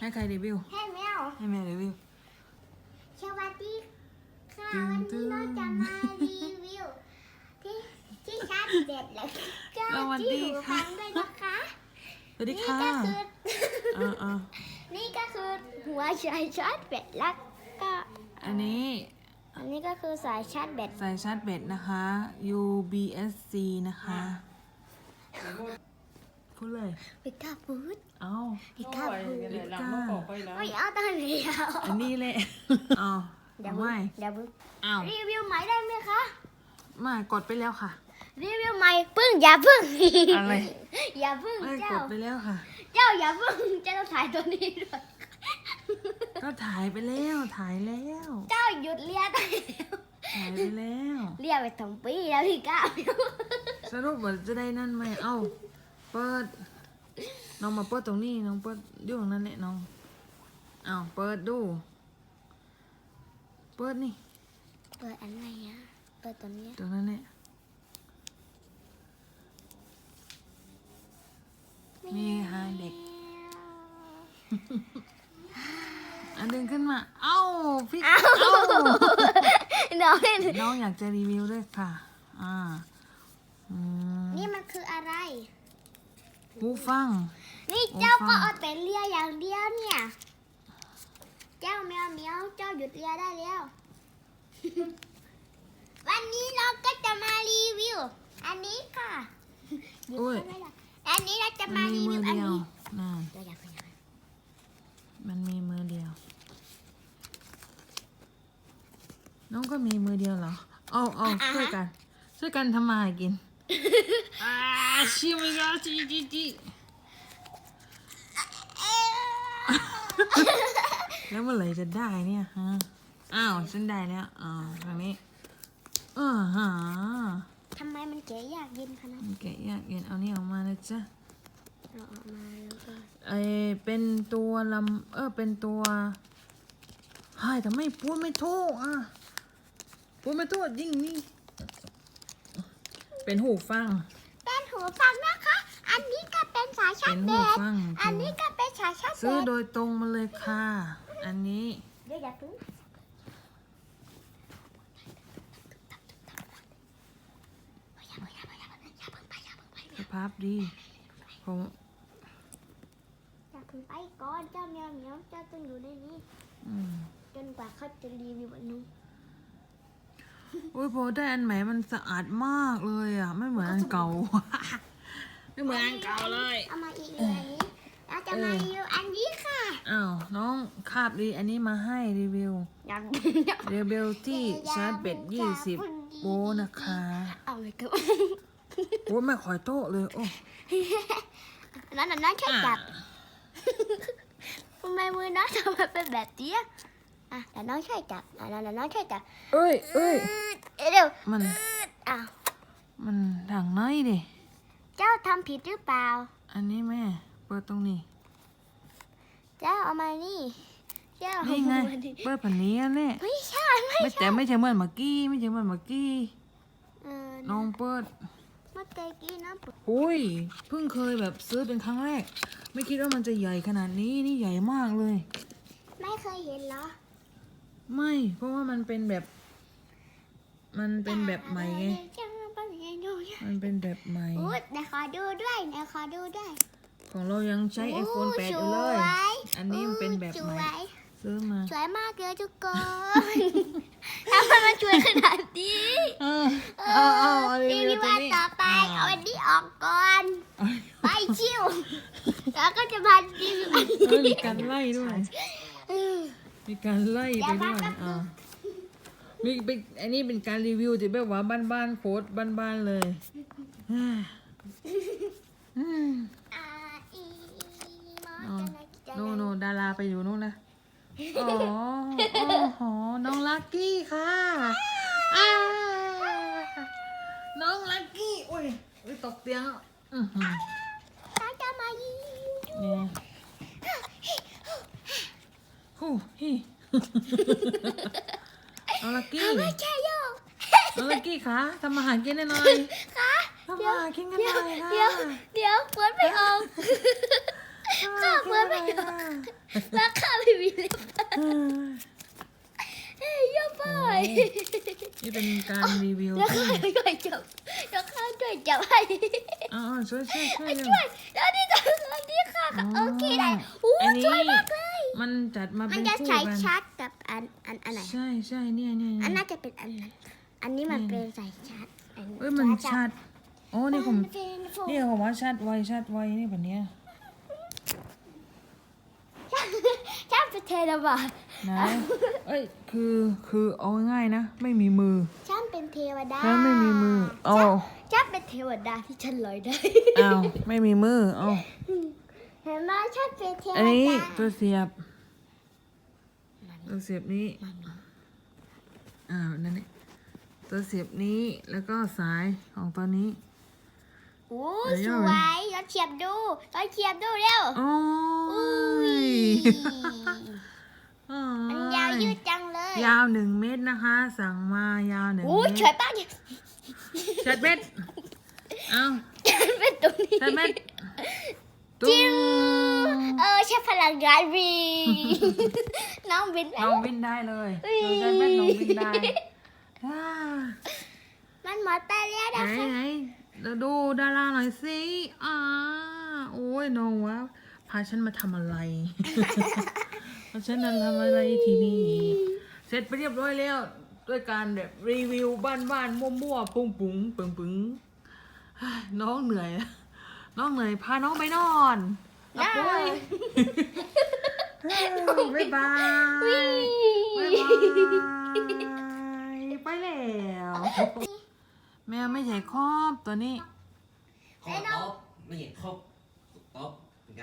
ให้ใครรีวิว ให้แมวให้แม่รีวิว สวัสดีค่ะตึงวันตึนี้งเราจะมารีวิว ที่ที่ชาร์จเด็ดแล้วก็สวัสดีที่หูค่ะ ฟังด้วยนะคะสวัสดีนี่ค่ะก็คือเออเออนี่ก็คือหัวสายชาร์จแบตแล้วก็อันนี้อันนี้ก็คือสายชาร์จแบตสายชาร์จแบตนะคะ UBSC นะคะ พูดเลยพิกาฟูดเอาพิกาฟูดพิก้าไม่เอาตอนนี้เอาอันนี้แหละเอาเดี๋ยวเอาบึ้ไม่งเดี๋ยวบึ้งเอารีวิวใหม่ได้ไหมคะไม่กดไปแล้วค่ะ รีวิวใหม่พึ่งอย่าพึ่งอะไรอย่าพึ่งไม่กเจ้าดไปแล้วค่ะ เจ้าอย่าพึ่งเจ้าต้องถ่ายตัวนี้ด้วยก็ถ่ายไปแล้วถ่ายแล้ว เจ้าหยุดเลียได้แล้วถ่ายไปแล้ว เลียไปทั้งปีแล้วพี่ก้าวสรุปว่าจะได้นั่นไหมเอ้า เปิด น้องมาเปิดตรงนี้น้องเปิดอยู่ตรงนั้นแหละน้องเอ้าเปิดดู เปิดนี่ เปิดอันไหนอะ เปิดตัวนี้ตรงนั้นแหละมีหาเด็ก อันดึงขึ้นมา เอ้าพี่เอ้าน้องน้องอยากจะรีวิวด้วยค่ะ อ่าอืมนี่มันคืออะไร หูฟัง นี่เจ้าโอ้ก็ฟังเอาแต่เลียอย่างเดียวเนี่ย เจ้าแมวเหมียวเจ้าหยุดเลียได้แล้ว วันนี้เราก็จะมารีวิว อันนี้ค่ะหยิบโอ้ยเข้าไม่ได้อันนี้เราจะมัมานมีรีมืวิอวอันเดียวนี้น่ะเดี๋ยวอย่าเพิ่งอย่าเพิ่งมันมีมือเดียว น้องก็มีมือเดียวเหรอ เอาเอาช่วยกัน ช่วยกันทำมาหากิน อ่าชิมยาจีจีจีแล้วเมื่อไหร่จะได้เนี่ยฮะ อ้าวฉันได้แล้วอ่าทางนี้อ่าฮะทำไมมันเก๋ยากเย็นขนาดนั้นแกะยากเย็นเอานี่ออกมานะจ๊ะ เราออกมาแล้วก็ไอเป็นตัวลำเออเป็นตัวใช่แต่ไม่พูดไม่ถูกอะพูดไม่ถูกยิ่งนี่ เป็นหูฟัง เป็นหูฟังนะคะ อันนี้ก็เป็นสายชาเป็ร์นจแบหูตฟังอันนี้ก็เป็นสายชาร์จแบซื้อตโดยตรงมาเลยค่ะ อันนี้เดี๋ยวอย่าเพิ่งอย่าเพิ่งอย่าเพิ่งอย่าเพิ่งอย่าเพิ่งไปอย่าเพิ่งไปสภาพดีผมอย่าเพิ่งไปก่อนเจ้าแมวเหมียวเจ้าต้องอยู่ในนี้อืมจนกว่าเขาจะรีวิวอันนู้นโอ้ยพอได้อันใหม่มันสะอาดมากเลยอะ ไม่เหมือนอันเก่า ไม่เหมือนอันเก่าเลยเอามาอีกเลยอันนี้เราจะมารีวิวอันนี้ค่ะอ้าวน้องคาบดีอันนี้มาให้รีวิวยังรีวิวที่ชาร์จเบ็ด20โวลต์นะคะเอาเลยก็โอ้ยไม่ขอยโต๊ะเลยโอ้นั่นน่ะนั่นใช่จับทำไมมือน้องทำไมเป็นแบบนี้ อะอะแต่น้องช่วยจับอะนั่นน่ะน้องช่วยจับเอ้ยเอ้ยเอ้ยเดี๋ยวมันอ้าวมันถังน้อยดิ เจ้าทำผิดหรือเปล่า อันนี้แม่ เปิดตรงนี้ เจ้าเอามานี่ เจ้าเอานี่ไงมานี่เปิดผันนี้อันนี้ไม่ใช่ไม่ไม่แต่ไม่ใช่เหมือนเมื่อกี้ไม่ใช่เหมือนเมื่อกี้เออน้องเปิดเมื่อกี้นะอุ้ยเพิ่งเคยแบบซื้อเป็นครั้งแรก ไม่คิดว่ามันจะใหญ่ขนาดนี้นี่ใหญ่มากเลย ไม่เคยเห็นเหรอ ไม่ เพราะว่ามันเป็นแบบ มันเป็นแบบใหม่ไง มันเป็นแบบใหม่อู้เดี๋ยวขอดูด้วยเดี๋ยวขอดูด้วย ของเรายังใช้ iPhone 8 อยู่เลยอันนี้มันเป็นแบบใหม่ สวย ซื้อมาสวยมากเลยทุกคนทำไมมันสวยขนาดนี้เออเอาเอาเอารีรีวิวิววตัวอันนี้ต่อไปเอาอันนี้ออกก่อน ไปชิวแล้วก็จะมารีวิวอันเออมีนี้การไล่ด้วยอืม มีการไล่ไปด้วยเดี๋ยวแป๊บนึงอ่ามีเป็นอันนี้เป็นการรีวิวที่แบบว่าบ้านๆโค้ดบ้านๆเลยอ่าอืมอ่าอีมออ๋อจะโนโนดาราไปอยู่นู่นนะ อ๋อโอ้โหน้องลักกี้ค่ะอ่าน้องลักกี้ อุ้ยอุ้ยตกเตียงแล้วอือหือเราจะมารีวิวเนี่ย ฮู้ฮิน้องลักกี้ไม่ใช่โยน้องลักกี้คะทำอาหารกินได้หน่อยค่ะทำอาหารกินกันหเดี๋ยวน่อยค่ะเดี๋ยวเดี๋ยวเปิดไม่ออกทำอาหารกินกันหน่อยค่ะราคาไม่มีเลยเฮ้ยเฮ้ยอย่าไปนี่เป็นการรีวิวแล้วที่ข้าช่วยจับแล้วข้าช่วยจับให้อ๋อช่วยช่วยช่วยเร็วช่วยแล้วนี่ตัวนี้ค่ะโอเคได้อู้อันนี้ช่วยมากเลย มันจัดมามัเป็นนจะคู่ใช้กันชาร์จกับอันอันอันไหน ใช่ใช่เนี่ยเนี่ยอันเนี่ยน่าจะเป็นอันนั้น อันนี้มันเป็นสายชาร์จอัเอ้ยมันชัดโอ้นี่ผมนเป็นโฟมนี่ผมว่าชัดไวชัดไวนี่แบบเนี้ยชาร์จเป็นเทราบาทนะเอ้ยคือคือเอาง่ายๆนะ ไม่มีมือ ชาร์จเป็นเทวดาแล้วไม่มีมือเอา ชาร์จเป็นเทวดาที่ฉันลอยได้ เอาไม่มีมือเอาเห็นไหมชาร์จเป็นเทวอันนี้ดาตัวเสียบ ตัวเสียบนี้อ้าวนั่นนี่ตัวเสียบนี้แล้วก็สายของตัวนี้โอ้เดี๋สยววยเราเทียบดูเราเทียบดูเร็วโอ้ยมันยาวยืดจังเลย ยาวหนึ่งเมตรนะคะ สั่งมายาวหนึ่งโอ้เมยตสรวยป้าเนี่ยชัดเม็ดเอาเป็นตรงนี้ชัดเม็ดตุ้จิ้วมเออใช้พลังงานวี น้องบินไป น้องวินได้เลยดูชัดเม็ดน้องวินได้ว้ามันหมดไปแล้วไหนนะคะไหนเราดูดาราหน่อยสิอ่าโอ้ยน้องวะพาฉันมาทำอะไรพาฉันมาทำอะไรที่นี่เสร็จไปเรียบร้อยแล้ว ด้วยการแบบรีวิวบ้านๆมั่วๆปุ้งปุ้งปึงปึงเฮ้ยน้องเหนื่อยนะน้องเหนื่อยพาน้องไปนอนหลับปุ้ย บ๊ายบายบ๊ายบายไปแล้วแมวไม่ใช่ครอบตัวนี้ ขอโต๊ะไม่เห็นครบโต๊ะเป็นไง